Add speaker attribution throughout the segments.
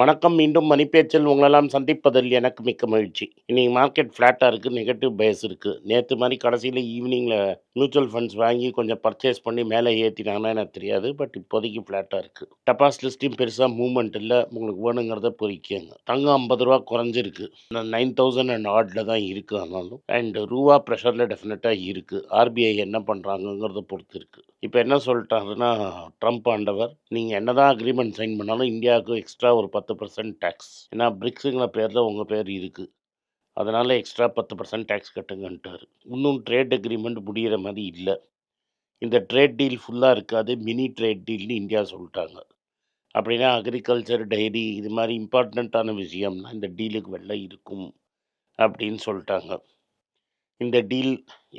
Speaker 1: வணக்கம் மீண்டும் மணிப்பேச்சில் உங்களெல்லாம் சந்திப்பதில் எனக்கு மிக்க மகிழ்ச்சி. இன்னைக்கு மார்க்கெட் ஃப்ளாட்டாக இருக்குது நெகட்டிவ் பேஸ் இருக்குது நேற்று மாதிரி கடைசியில் ஈவினிங்கில் மியூச்சுவல் ஃபண்ட்ஸ் வாங்கி கொஞ்சம் பர்ச்சேஸ் பண்ணி மேலே ஏற்றினாங்கன்னா எனக்கு தெரியாது பட் இப்போதைக்கு ஃப்ளாட்டாக இருக்குது டெபாசிட் லிஸ்ட்டையும் பெருசாக மூவ்மெண்ட் இல்லை. உங்களுக்கு வேணுங்கிறத பொறிக்கங்க. தங்கம் ஐம்பது ரூபா குறைஞ்சிருக்கு. நைன் தௌசண்ட் அண்ட் ஆர்டில் தான் இருக்குது ஆனாலும். அண்ட் ரூபா ப்ரெஷரில் டெஃபினட்டாக இருக்குது ஆர்பிஐ என்ன பண்ணுறாங்கங்கிறத பொறுத்து இருக்குது இப்போ என்ன சொல்லிட்டாருன்னா ட்ரம்ப் ஆண்டவர் நீங்கள் என்ன தான் அக்ரிமெண்ட் சைன் பண்ணாலும் இந்தியாவுக்கு எக்ஸ்ட்ரா ஒரு பத்து பர்சன்ட் டேக்ஸ் ஏன்னா பிரிக்ஸுங்கிற பேரில் உங்கள் பேர் இருக்குது அதனால் எக்ஸ்ட்ரா பத்து பர்சன்ட் டேக்ஸ் கட்டுங்கன்ட்டார். இன்னும் ட்ரேட் அக்ரிமெண்ட் முடிகிற மாதிரி இல்லை. இந்த ட்ரேட் டீல் ஃபுல்லாக இருக்காது. மினி ட்ரேட் டீல்னு இந்தியா சொல்லிட்டாங்க. அப்படின்னா அக்ரிகல்ச்சர் டைரி இது மாதிரி இம்பார்ட்டண்ட்டான விஷயம்னா இந்த டீலுக்கு வெளில இருக்கும் அப்படின்னு சொல்லிட்டாங்க. இந்த டீல்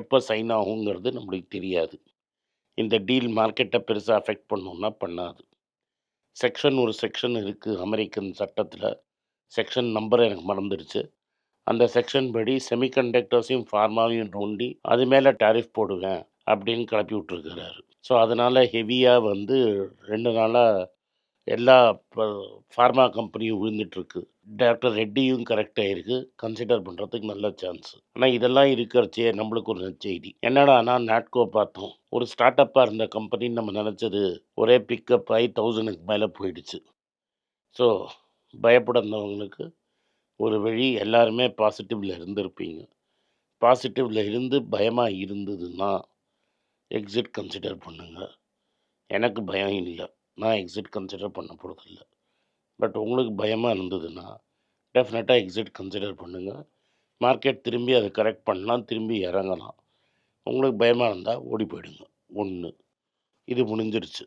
Speaker 1: எப்போ சைன் ஆகுங்கிறது நம்மளுக்கு தெரியாது. இந்த டீல் மார்க்கெட்டை பெருசாக அஃபெக்ட் பண்ணுன்னா பண்ணாது. செக்ஷன் ஒரு செக்ஷன் இருக்குது அமெரிக்கன் சட்டத்தில். செக்ஷன் நம்பர் எனக்கு மறந்துடுச்சு அந்த செக்ஷன் படி செமிகண்டக்டர்ஸையும் ஃபார்மாவையும் நோண்டி அது மேலே டேரிஃப் போடுவேன் அப்படின்னு கிளப்பி விட்டுருக்கிறாரு. ஸோ அதனால் ஹெவியாக வந்து ரெண்டு நாளாக எல்லா ஃபார்மா கம்பெனியும் விழுந்துட்டுருக்கு. டாக்டர் ரெட்டியும் கரெக்டாக இருக்குது கன்சிடர் பண்ணுறதுக்கு நல்ல சான்ஸ் ஆனால் இதெல்லாம் இருக்கிறச்சே நம்மளுக்கு ஒரு செய்தி என்னடா நாட்கோ பார்த்தோம். ஒரு ஸ்டார்ட் அப்பாக இருந்த கம்பெனின்னு நம்ம நினச்சது ஒரே பிக்கப் ஆகி தௌசண்ட்க்கு மேலே போயிடுச்சு. ஸோ பயப்படந்தவங்களுக்கு ஒரு வழி எல்லாருமே பாசிட்டிவில் இருந்திருப்பீங்க. பாசிட்டிவில் இருந்து பயமாக இருந்ததுன்னா எக்ஸிட் கன்சிடர் பண்ணுங்கள் எனக்கு பயம் இல்லை. நான் எக்ஸிட் கன்சிடர் பண்ண போகிறதில்ல பட் உங்களுக்கு பயமாக இருந்ததுன்னா டெஃபினட்டாக எக்ஸிட் கன்சிடர் பண்ணுங்கள் மார்க்கெட் திரும்பி அதை கரெக்ட் பண்ணலாம் திரும்பி இறங்கலாம். உங்களுக்கு பயமாக இருந்தால் ஓடி போயிடுங்க. ஒன்று இது முடிஞ்சிருச்சு.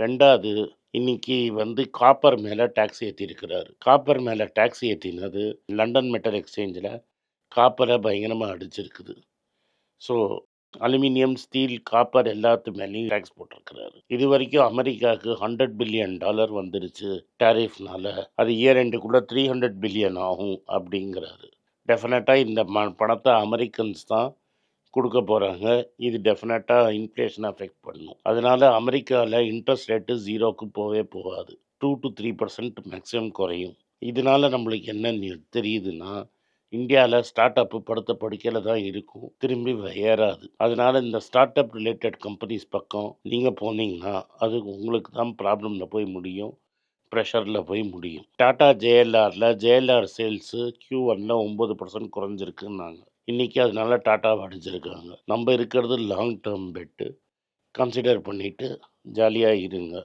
Speaker 1: ரெண்டாவது இன்றைக்கி வந்து காப்பர் மேலே டேக்ஸ் ஏற்றிருக்கிறாரு காப்பர் மேலே டேக்ஸ் ஏற்றினது லண்டன் மெட்டல் எக்ஸ்சேஞ்சில் காப்பரை பயங்கரமாக அடிச்சிருக்குது. ஸோ அலுமினியம் ஸ்டீல் காப்பர் எல்லாத்து மேலேயும் டேக்ஸ் போட்டிருக்கிறாரு. இது வரைக்கும் அமெரிக்காவுக்கு ஹண்ட்ரட் பில்லியன் டாலர் வந்துருச்சு டேரிஃப்னால அது இயர் எண்டுக்குள்ளே த்ரீ ஹண்ட்ரட் பில்லியன் ஆகும் அப்படிங்கிறாரு. டெஃபினட்டாக இந்த ம பணத்தை அமெரிக்கன்ஸ் தான் கொடுக்க போகிறாங்க இது டெஃபினட்டாக இன்ஃப்ளேஷன் அஃபெக்ட் பண்ணும். அதனால் அமெரிக்காவில் இன்ட்ரெஸ்ட் ரேட்டு ஜீரோக்கு போகவே போகாது. Two to three percent maximum குறையும். இதனால் நம்மளுக்கு என்ன நி- தெரியுதுன்னா இந்தியாவில் ஸ்டார்ட் அப் படுத்த படிக்கையில் தான் இருக்கும். திரும்பி ஏறாது. அதனால இந்த ஸ்டார்ட் அப் ரிலேட்டட் கம்பெனிஸ் பக்கம் நீங்கள் போனீங்கன்னா அது உங்களுக்கு தான் ப்ராப்ளமில் போய் முடியும். ப்ரெஷரில் போய் முடியும். டாடா ஜேஎல்ஆரில் ஜேஎல்ஆர் சேல்ஸு கியூ ஒனில் ஒம்பது பர்சன்ட் குறைஞ்சிருக்குன்னாங்க. இன்றைக்கி அதனால டாட்டாவை அடிச்சிருக்காங்க நம்ம இருக்கிறது லாங் டேர்ம் பெட்டு கன்சிடர் பண்ணிவிட்டு ஜாலியாக இருங்க.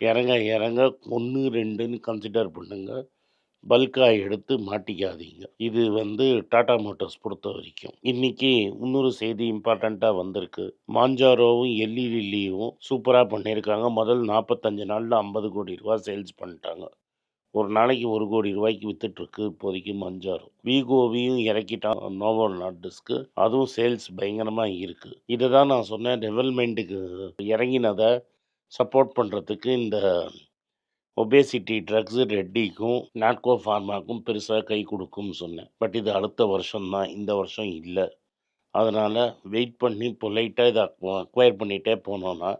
Speaker 1: இறங்க இறங்க ஒன்று ரெண்டுன்னு கன்சிடர் பண்ணுங்கள் பல்காக எடுத்து மாட்டிக்காதீங்க. இது வந்து டாடா மோட்டார்ஸ் பொறுத்த வரைக்கும் இன்னைக்கு இன்னொரு செய்தி இம்பார்ட்டண்ட்டாக வந்திருக்கு. மாஞ்சாரோவும் எல்லி லில்லியும் சூப்பராக பண்ணியிருக்காங்க. முதல் நாற்பத்தஞ்சு நாளில் ஐம்பது கோடி ரூபா சேல்ஸ் பண்ணிட்டாங்க. ஒரு நாளைக்கு ஒரு கோடி ரூபாய்க்கு வித்துட்ருக்கு இப்போதைக்கு மஞ்சாரோ. விகோவியும் இறக்கிட்டான் நோவோ நாட்டுஸ்க்கு அதுவும் சேல்ஸ் பயங்கரமாக இருக்குது இதை தான் நான் சொன்னேன். டெவலப்மெண்ட்டுக்கு இறங்கினதை சப்போர்ட் பண்ணுறதுக்கு இந்த ஒபேசிட்டி ட்ரக்ஸு ரெட்டிக்கும் நாட்கோ ஃபார்மாக்கும் பெருசாக கை கொடுக்கும்னு சொன்னேன். பட் இது அடுத்த வருஷம்தான். இந்த வருஷம் இல்லை. அதனால் வெயிட் பண்ணி பொலைட்டாக இதை அக்வயர் பண்ணிகிட்டே போனோன்னா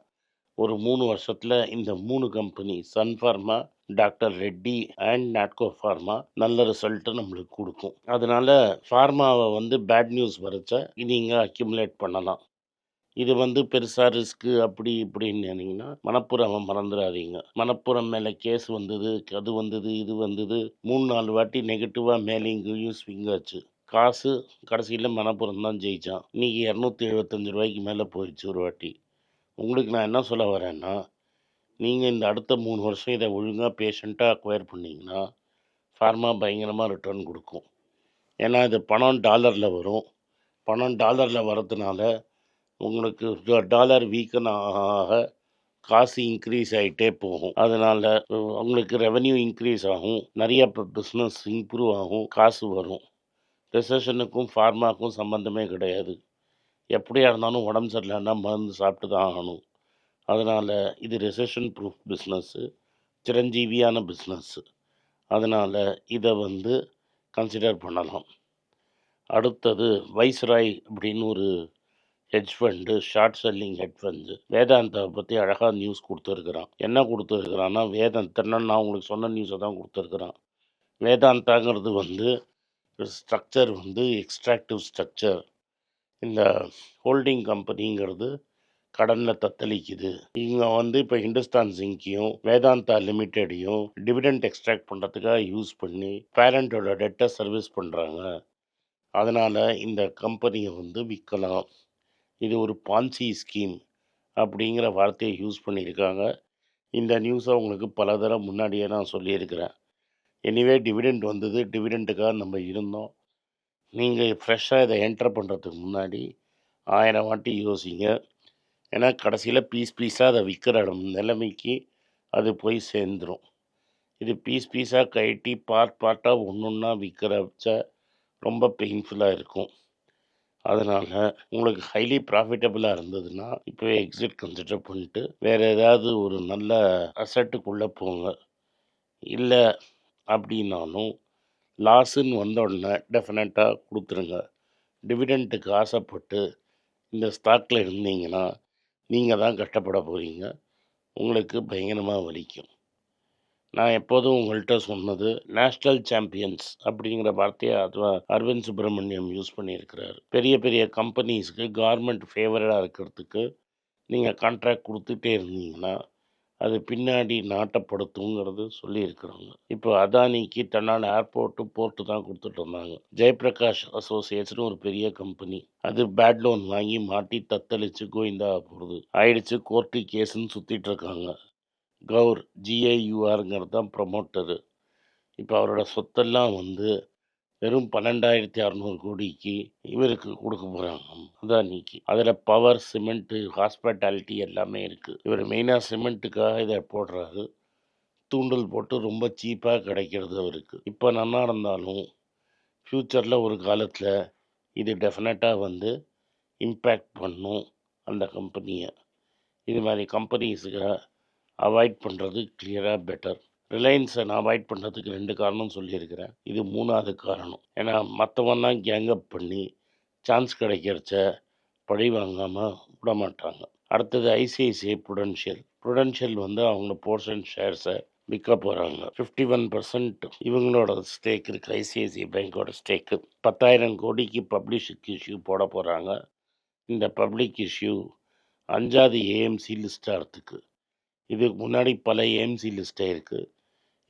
Speaker 1: ஒரு மூணு வருஷத்தில் இந்த மூணு company Sun Pharma doctor Reddy and Natco Pharma நல்ல ரிசல்ட்டு நம்மளுக்கு கொடுக்கும். அதனால ஃபார்மாவை வந்து பேட் நியூஸ் வரைச்சா நீங்கள் அக்யூமுலேட் பண்ணலாம். இது வந்து பெருசாக ரிஸ்க்கு அப்படி இப்படின்னு நினைங்கன்னா மணப்புறம் மறந்துடாதீங்க மணப்புறம் மேலே கேஸ் வந்தது அது வந்தது இது வந்தது மூணு நாலு வாட்டி நெகட்டிவாக மேலேயும் கீழேயும் ஸ்விங் ஆச்சு. காசு கடைசியில் மணப்புறம் தான் ஜெயித்தான் இன்னைக்கு இரநூத்தி எழுபத்தஞ்சு ரூபாய்க்கு மேலே போயிடுச்சு ஒரு வாட்டி. உங்களுக்கு நான் என்ன சொல்ல வரேன்னா நீங்கள் இந்த அடுத்த மூணு வருஷம் இதை ஒழுங்காக பேஷண்ட்டாக அக்வயர் பண்ணிங்கன்னா ஃபார்மா பயங்கரமாக ரிட்டர்ன் கொடுக்கும். ஏன்னா இது பணம் டாலரில் வரும். பணம் டாலரில் வரதுனால உங்களுக்கு டாலர் வீக்கன் ஆக காசு இன்க்ரீஸ் ஆகிட்டே போகும். அதனால் உங்களுக்கு ரெவன்யூ இன்க்ரீஸ் ஆகும். நிறைய பிஸ்னஸ் இம்ப்ரூவ் ஆகும். காசு வரும். ரிசப்ஷனுக்கும் ஃபார்மாக்கும் சம்மந்தமே கிடையாது. எப்படியா இருந்தாலும் உடம்பு சரியில்லைன்னா மருந்து சாப்பிட்டு தான் ஆகணும். அதனால் இது ரிசப்ஷன் ப்ரூஃப் பிஸ்னஸ்ஸு சிரஞ்சீவியான பிஸ்னஸ்ஸு அதனால் இதை வந்து கன்சிடர் பண்ணலாம். அடுத்தது வைஸ்ராய் அப்படின்னு ஒரு hedge fund short selling hedge funds வேதாந்தாவை பற்றி அழகாக நியூஸ் கொடுத்துருக்குறான். என்ன கொடுத்துருக்குறான்னா வேதாந்தன்னா நான் உங்களுக்கு சொன்ன நியூஸை தான் கொடுத்துருக்குறான். வேதாந்தாங்கிறது வந்து ஸ்ட்ரக்சர் வந்து எக்ஸ்ட்ராக்டிவ் ஸ்ட்ரக்சர் இந்த ஹோல்டிங் கம்பெனிங்கிறது கடனில் தத்தளிக்குது. இவங்க வந்து இப்போ ஹிந்துஸ்தான் ஜிங்கையும் வேதாந்தா லிமிட்டெடையும் டிவிடெண்ட் எக்ஸ்ட்ராக்ட் பண்ணுறதுக்காக யூஸ் பண்ணி பேரண்ட்டோட டெட்டை சர்வீஸ் பண்ணுறாங்க அதனால் இந்த கம்பெனியை வந்து விற்கலாம் இது ஒரு பான்சி ஸ்கீம் அப்படிங்கிற வார்த்தையை யூஸ் பண்ணியிருக்காங்க. இந்த நியூஸை உங்களுக்கு பல தரம் முன்னாடியே நான் சொல்லியிருக்கிறேன். எனிவே டிவிடெண்ட் வந்தது. டிவிடெண்ட்டுக்காக நம்ம இருந்தோம். நீங்கள் ஃப்ரெஷ்ஷாக இதை என்டர் பண்ணுறதுக்கு முன்னாடி ஆயிரம் வாட்டி யோசிங்க. ஏன்னா கடைசியில் பீஸ் பீஸாக அதை விற்கிற இடம் நிலைமைக்கு அது போய் சேர்ந்துடும் இது பீஸ் பீஸாக கட்டி பார்ட் பார்ட்டாக ஒன்று ஒன்றா விற்கிறச்ச ரொம்ப பெயின்ஃபுல்லாக இருக்கும். அதனால் உங்களுக்கு ஹைலி ப்ராஃபிட்டபுளாக இருந்ததுன்னா இப்போவே எக்ஸிட் கன்சிடர் பண்ணிட்டு வேறு ஏதாவது ஒரு நல்ல அசட்டுக்குள்ளே போங்க. இல்லை அப்படின்னாலும் லாஸுன்னு வந்த உடனே டெஃபினட்டாக கொடுத்துருங்க. டிவிடெண்ட்டுக்கு ஆசைப்பட்டு இந்த ஸ்டாக்கில் இருந்தீங்கன்னா நீங்கள் தான் கஷ்டப்பட போகிறீங்க உங்களுக்கு பயங்கரமாக வலிக்கும். நான் எப்போதும் உங்கள்கிட்ட சொன்னது நேஷ்னல் சாம்பியன்ஸ் அப்படிங்கிற வார்த்தையை அதுவா அரவிந்த் சுப்பிரமணியம் யூஸ் பண்ணியிருக்கிறார். பெரிய பெரிய கம்பெனிஸ்க்கு கார்மெண்ட் ஃபேவரடாக இருக்கிறதுக்கு நீங்கள் கான்ட்ராக்ட் கொடுத்துட்டே இருந்தீங்கன்னா அது பின்னாடி நாட்டப்படுத்துங்கிறது சொல்லியிருக்கிறாங்க. இப்போ அதானிக்கு தன்னால் ஏர்போர்ட்டு போர்ட்டு தான் கொடுத்துட்டு இருந்தாங்க. ஜெயபிரகாஷ் அசோசியேட்ஸ்னு ஒரு பெரிய கம்பெனி. அது பேட் லோன் வாங்கி மாட்டி தத்தளிச்சு கோவிந்தா போகிறது ஆயிடுச்சு கோர்ட்டு கேஸுன்னு சுற்றிட்டு இருக்காங்க. கௌர் ஜிஐயூஆருங்கிறது தான் ப்ரொமோட்டரு இப்போ அவரோட சொத்தெல்லாம் வந்து வெறும் பன்னெண்டாயிரத்தி அறநூறு கோடிக்கு இவருக்கு கொடுக்க போகிறாங்க அதானிக்கு அதில் பவர் சிமெண்ட்டு ஹாஸ்பிட்டாலிட்டி எல்லாமே இருக்குது இவர் மெயினாக சிமெண்ட்டுக்காக இதை போடுறாரு. தூண்டல் போட்டு ரொம்ப சீப்பாக கிடைக்கிறது அவருக்கு. இப்போ நல்லா இருந்தாலும் ஃப்யூச்சரில் ஒரு காலத்தில் இது டெஃபினட்டாக வந்து இம்பேக்ட் பண்ணும் அந்த கம்பெனியை இது மாதிரி கம்பெனிஸுக்கு அவாய்ட் பண்ணுறது கிளியராக பெட்டர் ரிலையன்ஸை நான் அவாய்ட் பண்ணுறதுக்கு ரெண்டு காரணம் சொல்லியிருக்கிறேன். இது மூணாவது காரணம். ஏன்னா மற்றவன்லாம் கேங்கப் பண்ணி சான்ஸ் கிடைக்கிறச்ச பழி வாங்காமல் விட மாட்டாங்க அடுத்தது ஐசிஐசிஐ ப்ருடென்ஷியல் ப்ருடென்ஷியல் வந்து அவங்க போர்ஷன் ஷேர்ஸை விற்க போகிறாங்க ஃபிஃப்டி ஒன் பர்சன்ட் இவங்களோட ஸ்டேக் இருக்குது ஐசிஐசிஐ பேங்க்கோட ஸ்டேக்கு பத்தாயிரம் கோடிக்கு பப்ளிஷிக் இஷ்யூ போட போகிறாங்க இந்த பப்ளிக் இஷ்யூ அஞ்சாவது ஏஎம்சி லிஸ்ட் ஆகிறதுக்கு இதுக்கு முன்னாடி பல ஏஎம்சி லிஸ்ட்டே இருக்குது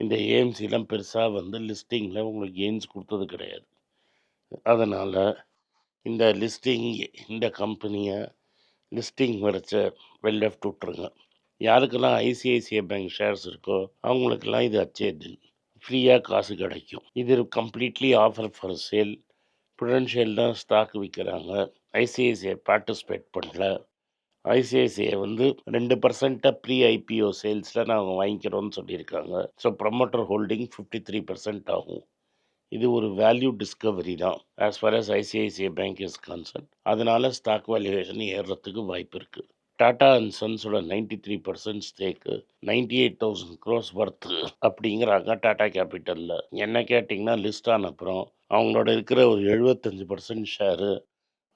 Speaker 1: இந்த ஏஎம்சிலாம் பெருசாக வந்து லிஸ்டிங்கில் உங்களுக்கு கெயின்ஸ் கொடுத்தது கிடையாது. அதனால் இந்த லிஸ்டிங் இந்த கம்பெனியை லிஸ்டிங் வரைச்ச வெல் லெஃப்ட் விட்ருங்க யாருக்கெல்லாம் ஐசிஐசிஐ பேங்க் ஷேர்ஸ் இருக்கோ அவங்களுக்கெல்லாம் இது அச்சே தின் ஃப்ரீயாக காசு கிடைக்கும். இது completely offer for sale Prudential தான் ஸ்டாக் விற்கிறாங்க ஐசிஐசிஐ பார்ட்டிசிபேட் பண்ணல. ஐசிஐசிஐ வந்து ரெண்டு பர்சன்ட்டாக ப்ரீ ஐபிஓ சேல்ஸில் நாங்கள் வாங்கிக்கிறோம்னு சொல்லியிருக்காங்க. So promoter holding fifty three percent ஆகும். இது ஒரு வேல்யூ டிஸ்கவரி தான் as far as ICICI bank is concern அதனால் ஸ்டாக் வேல்யூவேஷன் ஏறுறதுக்கு வாய்ப்பு இருக்குது டாடா அண்ட் சன்ஸோட ninety three percent ஸ்டேக்கு ninety eight thousand crores worth அப்படிங்கிறாங்க டாடா கேபிட்டலில் என்ன கேட்டிங்கன்னா லிஸ்ட் ஆன அப்புறம் அவங்களோட இருக்கிற ஒரு எழுபத்தஞ்சு பர்சன்ட் ஷேரு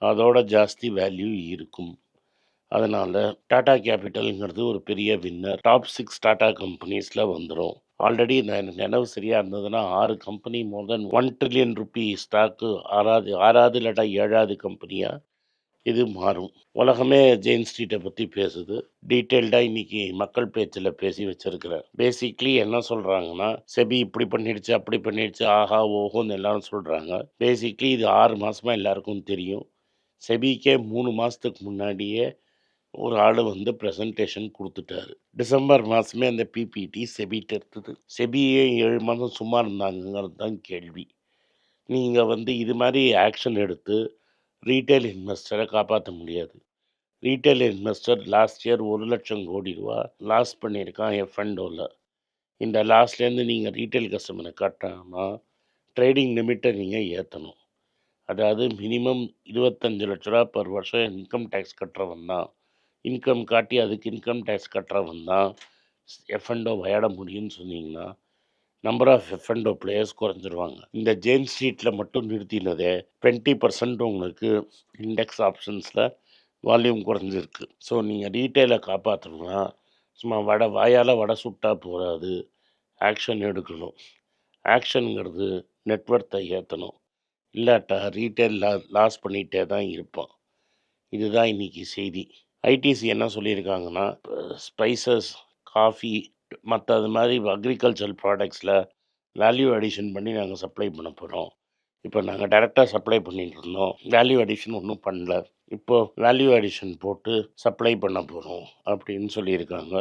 Speaker 1: அதோட ஜாஸ்தி வேல்யூ இருக்கும். அதனால் டாடா கேபிட்டல்ங்கிறது ஒரு பெரிய வின்னர் டாப் சிக்ஸ் டாடா கம்பெனிஸில் வந்துடும் ஆல்ரெடி நான் நினைவு சரியாக இருந்ததுன்னா ஆறு company more than one trillion rupee stock ஆறாவது ஆறாவது இல்லாட்டா ஏழாவது கம்பெனியாக இது மாறும். உலகமே ஜெயின் ஸ்ட்ரீட்டை பற்றி பேசுது. டீட்டெயில்டாக இன்னைக்கு மக்கள் பேச்சில் பேசி வச்சிருக்கிறேன் பேசிக்லி என்ன சொல்கிறாங்கன்னா செபி இப்படி பண்ணிடுச்சு அப்படி பண்ணிடுச்சு ஆஹா ஓஹோன்னு எல்லாரும் சொல்கிறாங்க பேசிக்லி இது ஆறு மாதமாக எல்லாருக்கும் தெரியும். செபிக்கே மூணு மாதத்துக்கு முன்னாடியே ஒரு ஆள் வந்து ப்ரெசன்டேஷன் கொடுத்துட்டாரு. டிசம்பர் மாதமே அந்த பிபிடி செபிட்டு இருந்தது செபியே ஏழு மாதம் சும்மா இருந்தாங்கிறது தான் கேள்வி. நீங்கள் வந்து இது மாதிரி ஆக்ஷன் எடுத்து ரீட்டைல் இன்வெஸ்டரை காப்பாற்ற முடியாது. ரீட்டைல் இன்வெஸ்டர் லாஸ்ட் இயர் ஒரு லட்சம் கோடி ரூபா லாஸ் பண்ணியிருக்கான் என் எஃப்என்டோவில் இந்த லாஸ்ட்லேருந்து நீங்கள் ரீட்டைல் கஸ்டமரை கட்டாமல் ட்ரேடிங் லிமிட்டை நீங்கள் ஏற்றணும் அதாவது மினிமம் இருபத்தஞ்சு லட்ச ரூபா பர் வருஷம் இன்கம் டேக்ஸ் கட்டுறவன் தான். இன்கம் காட்டி அதுக்கு இன்கம் டேக்ஸ் கட்டுறவன் தான் எஃப்என்டோ விளையாட முடியும்னு சொன்னீங்கன்னா number of F and O players குறைஞ்சிருவாங்க. இந்த ஜேம்ஸ் ஸ்ட்ரீட்டில் மட்டும் நிறுத்தினதே டுவெண்ட்டி பர்சன்ட் உங்களுக்கு இண்டெக்ஸ் ஆப்ஷன்ஸில் வால்யூம் குறைஞ்சிருக்கு. ஸோ நீங்கள் ரீட்டெயிலை காப்பாற்றணும்னா சும்மா வடை வாயால் வடை சுட்டா போகாது ஆக்ஷன் எடுக்கணும். ஆக்ஷனுங்கிறது நெட்ஒர்த்தை ஏற்றணும் இல்லாட்டா ரீட்டைல் லா லாஸ் பண்ணிகிட்டே தான் இருப்பான். இதுதான் இன்றைக்கி செய்தி. ஐடிசி என்ன சொல்லியிருக்காங்கன்னா ஸ்பைசஸ் காஃபி மற்ற அது மாதிரி அக்ரிகல்ச்சரல் ப்ராடக்ட்ஸில் வேல்யூ அடிஷன் பண்ணி நாங்கள் சப்ளை பண்ண போகிறோம் இப்போ நாங்கள் டைரெக்டாக சப்ளை பண்ணிட்டு இருந்தோம். வேல்யூ அடிஷன் ஒன்றும் பண்ணல. இப்போ வேல்யூ அடிஷன் போட்டு சப்ளை பண்ண போகிறோம் அப்படின்னு சொல்லியிருக்காங்க.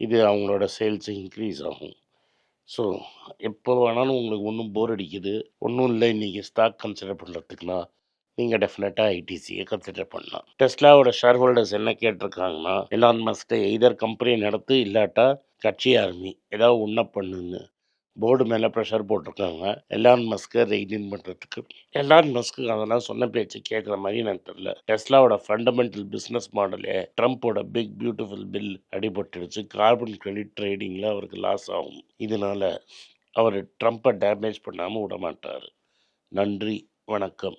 Speaker 1: இது அவங்களோட சேல்ஸ் இன்க்ரீஸ் ஆகும். ஸோ எப்போ வேணாலும் உங்களுக்கு ஒன்றும் போர் அடிக்குது. ஒன்றும் இல்லை. இன்றைக்கி ஸ்டாக் கன்சிடர் பண்ணுறதுக்குனா நீங்கள் டெஃபினட்டாக ஐடிசியை கன்சிடர் பண்ணலாம். டெஸ்லாவோட ஷேர் ஹோல்டர்ஸ் என்ன கேட்டிருக்காங்கன்னா எலான் மஸ்ட்டை எய்தர் கம்பெனி நடத்து இல்லாட்டா கட்சி ஆர்மி ஏதாவது ஒன்றா பண்ணுன்னு. போர்டு மேலே ப்ரெஷர் போட்டிருக்காங்க. எலான் மஸ்க்கை ரெய்டின் பண்ணுறதுக்கு எலான் மஸ்க்கு அதெல்லாம் சொன்ன பேச்சு கேட்குற மாதிரி எனக்கு தெரியல. டெஸ்லாவோட ஃபண்டமெண்டல் பிஸ்னஸ் மாடலே ட்ரம்ப்போட பிக் பியூட்டிஃபுல் பில் அடிபட்டுடுச்சு. கார்பன் கிரெடிட் ட்ரேடிங்கில் அவருக்கு லாஸ் ஆகும். இதனால் அவர் ட்ரம்ப்பை டேமேஜ் பண்ணாமல் விட மாட்டார் நன்றி வணக்கம்.